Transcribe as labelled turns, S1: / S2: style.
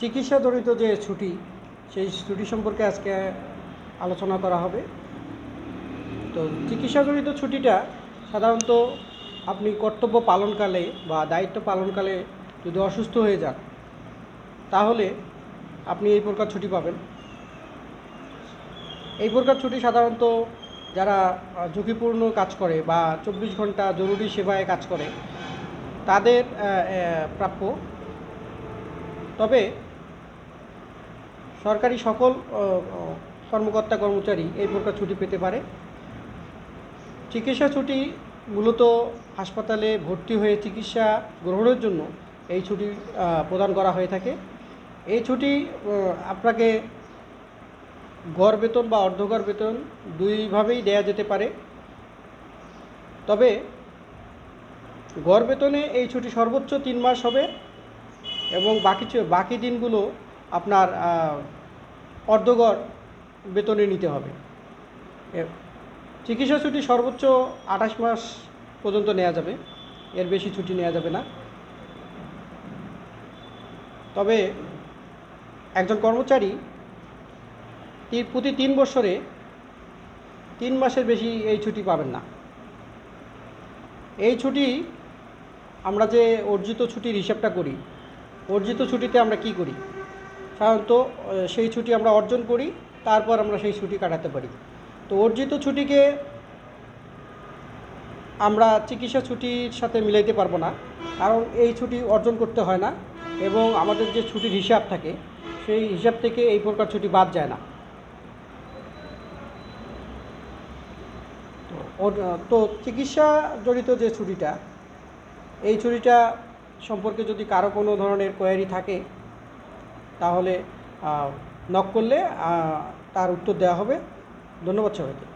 S1: চিকিৎসা জড়িত যে ছুটি, সেই ছুটি সম্পর্কে আজকে আলোচনা করা হবে। তো চিকিৎসা জড়িত ছুটিটা সাধারণত আপনি কর্তব্য পালনকালে বা দায়িত্ব পালনকালে যদি অসুস্থ হয়ে যান, তাহলে আপনি এই প্রকার ছুটি পাবেন। এই প্রকার ছুটি সাধারণত যারা ঝুঁকিপূর্ণ কাজ করে বা চব্বিশ ঘণ্টা জরুরি সেবায় কাজ করে, তাদের প্রাপ্য। তবে সরকারি সকল কর্মকর্তা কর্মচারী এই প্রকার ছুটি পেতে পারে। চিকিৎসা ছুটি মূলত হাসপাতালে ভর্তি হয়ে চিকিৎসা গ্রহণের জন্য এই ছুটি প্রদান করা হয়ে থাকে। এই ছুটি আপনাকে গড় বেতন বা অর্ধগড় বেতন দুইভাবেই দেয়া যেতে পারে। তবে গড় বেতনে এই ছুটি সর্বোচ্চ তিন মাস হবে এবং বাকি বাকি দিনগুলো আপনার অর্ধগড় বেতনে নিতে হবে। চিকিৎসা ছুটি সর্বোচ্চ আঠাশ মাস পর্যন্ত নেওয়া যাবে। এর বেশি ছুটি নেওয়া যাবে না। তবে একজন কর্মচারী প্রতি তিন বছরে তিন মাসের বেশি এই ছুটি পাবেন না। এই ছুটি আমরা যে অর্জিত ছুটির হিসাবটা করি, অর্জিত ছুটিতে আমরা কি করি? সাধারণত সেই ছুটি আমরা অর্জন করি, তারপর আমরা সেই ছুটি কাটাতে পারি। তো অর্জিত ছুটিকে আমরা চিকিৎসা ছুটির সাথে মিলাইতে পারব না, কারণ এই ছুটি অর্জন করতে হয় না এবং আমাদের যে ছুটির হিসাব থাকে, সেই হিসাব থেকে এই প্রকার ছুটি বাদ যায় না। তো চিকিৎসা জড়িত যে ছুটিটা, এই ছুটিটা সম্পর্কে যদি কারও কোনো ধরনের কোয়ারি থাকে তাহলে নক করলে তার উত্তর দেওয়া হবে। ধন্যবাদ সবাইকে।